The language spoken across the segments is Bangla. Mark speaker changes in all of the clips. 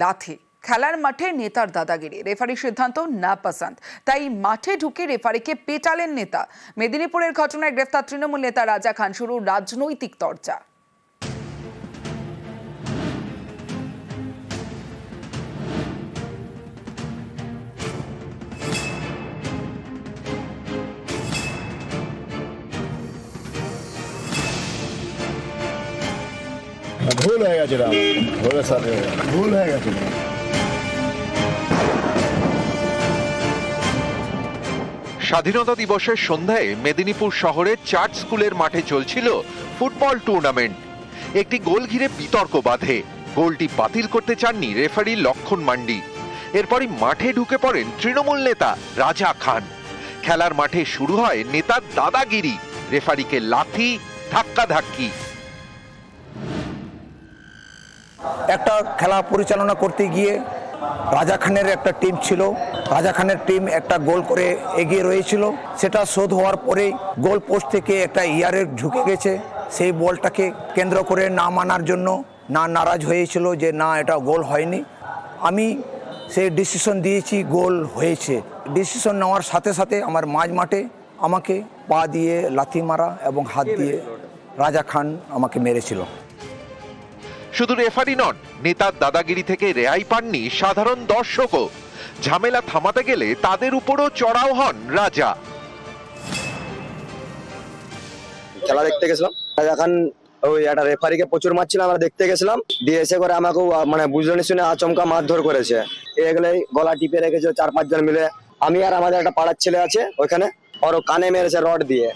Speaker 1: লাথি খেলার মাঠে নেতার দাদাগিরি। রেফারি সিদ্ধান্ত না পছন্দ তাই মাঠে ঢুকে রেফারিকে পেটালেন নেতা। মেদিনীপুরের ঘটনায় গ্রেফতার তৃণমূল নেতা রাজা খান শুরু রাজনৈতিক চর্চা
Speaker 2: ভুল হয়ে গেছে ভুলের সাথে ভুল হয়ে গেছে
Speaker 3: স্বাধীনতা দিবসের সন্ধ্যায় মেদিনীপুর শহরের চার্চ স্কুলের মাঠে চলছিল ফুটবল টুর্নামেন্ট। একটি গোল ঘিরে বিতর্ক বাধে। গোলটি বাতিল করতে চাননি রেফারি লক্ষণ মান্ডি। এরপরই মাঠে ঢুকে পড়েন তৃণমূল নেতা রাজা খান। খেলার মাঠে শুরু হয় নেতার দাদাগিরি। রেফারিকে লাথি ধাক্কা ধাক্কি
Speaker 4: একটা খেলা পরিচালনা করতে গিয়ে রাজা খানের একটা টিম ছিল। রাজা খানের টিম একটা গোল করে এগিয়ে রয়েছিল। সেটা শোধ হওয়ার পরেই গোল পোস্ট থেকে একটা ইয়ারে ঢুকে গেছে। সেই বলটাকে কেন্দ্র করে না মানার জন্য না নারাজ হয়েছিল যে না, এটা গোল হয়নি। আমি সেই ডিসিশন দিয়েছি, গোল হয়েছে। ডিসিশন নেওয়ার সাথে সাথে আমার মাঝ মাঠে আমাকে পা দিয়ে লাথি মারা এবং হাত দিয়ে রাজা খান আমাকে মেরেছিল।
Speaker 3: শুধু রেফারি নন নেতার দাদাগিরি থেকে রেহাই পাননি সাধারণ দর্শকও। ঝামেলা থামাতে গেলে তাদের উপরও চড়াও হন রাজা।
Speaker 5: খেলা দেখতে গেছিলাম। এখন ওই একটা রেফারিকে প্রচুর মারছিল আমরা দেখতে গেছিলাম। দিয়ে এসে করে আমাকেও মানে বুঝলেনি শুনে আচমকা মারধর করেছে। এগুলোই গলা টিপে রেখেছে চার পাঁচজন মিলে। আমি আর আমাদের একটা পাড়ার ছেলে আছে ওইখানে ওর কানে মেরেছে রড দিয়ে।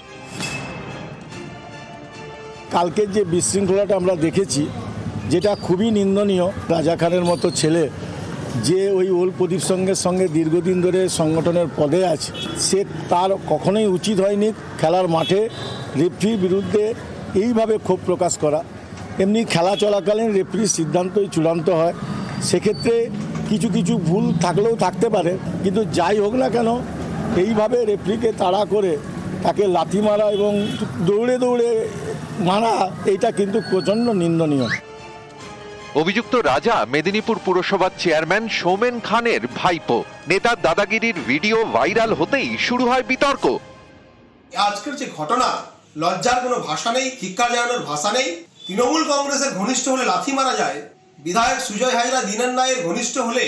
Speaker 2: কালকের যে বিশৃঙ্খলাটা আমরা দেখেছি যেটা খুবই নিন্দনীয় রাজা খানের মতো ছেলে, যে ওই ওল প্রদীপ সঙ্গের সঙ্গে দীর্ঘদিন ধরে সংগঠনের পদে আছে, সে তার কখনোই উচিত হয়নি খেলার মাঠে রেফরির বিরুদ্ধে এইভাবে ক্ষোভ প্রকাশ করা। এমনি খেলা চলাকালীন রেফরির সিদ্ধান্তই চূড়ান্ত হয়। সেক্ষেত্রে কিছু কিছু ভুল থাকলেও থাকতে পারে, কিন্তু যাই হোক না কেন, এইভাবে রেফরিকে তাড়া করে তাকে লাথি মারা এবং দৌড়ে দৌড়ে মারা এইটা কিন্তু প্রচণ্ড নিন্দনীয়।
Speaker 3: অভিযুক্ত রাজা মেদিনীপুর পুরসভার চেয়ারম্যান সৌমেন খানের ভাইপো। নেতার দাদাগিরির ভিডিও ভাইরাল হতেই শুরু হয় বিতর্ক।
Speaker 6: আজকের যে ঘটনা, লজ্জার কোনো ভাষা নেই, ধিক্কার জানানোর ভাষা নেই। তৃণমূল কংগ্রেসের ঘনিষ্ঠ হলে লাথি মারা যায়। বিধায়ক সুজয় হাজরা দিনের রায়ের ঘনিষ্ঠ হলে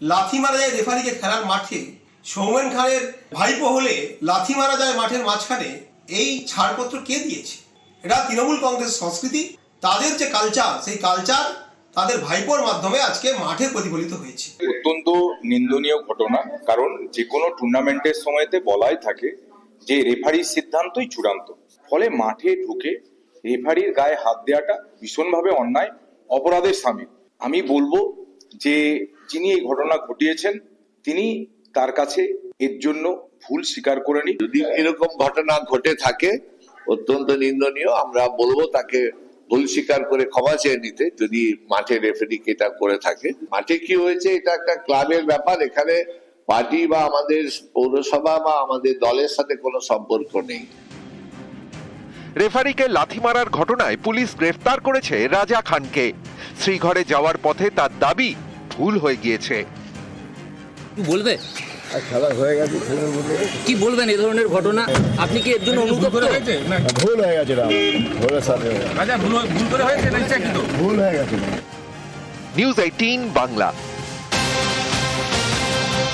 Speaker 6: লাথি মারা যায় রেফারিকে খেলার মাঠে। সৌমেন খানের ভাইপো হলে লাথি মারা যায় মাঠের মাঝখানে। এই ছাড়পত্র কে দিয়েছে? এটা তৃণমূল কংগ্রেস সংস্কৃতি। তাদের যে কালচার সেই কালচার তাদের ভাইপোর মাধ্যমে আজকে মাঠে প্রতিফলিত হয়েছে।
Speaker 7: অত্যন্ত নিন্দনীয় ঘটনা কারণ যে কোনো টুর্নামেন্টের সময়তে বলাই থাকে যে রেফারির সিদ্ধান্তই চূড়ান্ত। ফলে মাঠে ঢুকে রেফারির গায়ে হাত দেওয়াটা ভীষণভাবে অন্যায় অপরাধের সামিল। আমি বলব যে যিনি এই ঘটনা ঘটিয়েছেন তিনি তার কাছে এর জন্য ভুল স্বীকার করে নিন
Speaker 8: যদি এরকম ঘটনা ঘটে থাকে অত্যন্ত নিন্দনীয় আমরা বলব তাকে ভুল স্বীকার করে ক্ষমা চেয়ে নিতে যদি মাঠে রেফারি এটা করে থাকে। মাঠে কি হয়েছে এটা একটা ক্লাবের ব্যাপার। এখানে পার্টি বা আমাদের পৌরসভা বা আমাদের দলের সাথে কোনো সম্পর্ক নেই।
Speaker 3: রেফারিকে লাথি মারার ঘটনায় পুলিশ গ্রেফতার করেছে রাজা খানকে। শ্রীঘরে যাওয়ার পথে তার দাবি ভুল হয়ে গিয়েছে।
Speaker 9: বলবে?
Speaker 2: আর খেলা হয়ে গেছে মধ্যে
Speaker 9: কি বলবেন এই ধরনের ঘটনা? আপনি কি এর জন্য অনুতপ্ত?
Speaker 2: ভুল হয়ে গেছে। ভুলের সাথে
Speaker 10: ভুল ভুল করে হয়েছে
Speaker 2: ভুল হয়ে গেছে।
Speaker 3: News eighteen Bangla.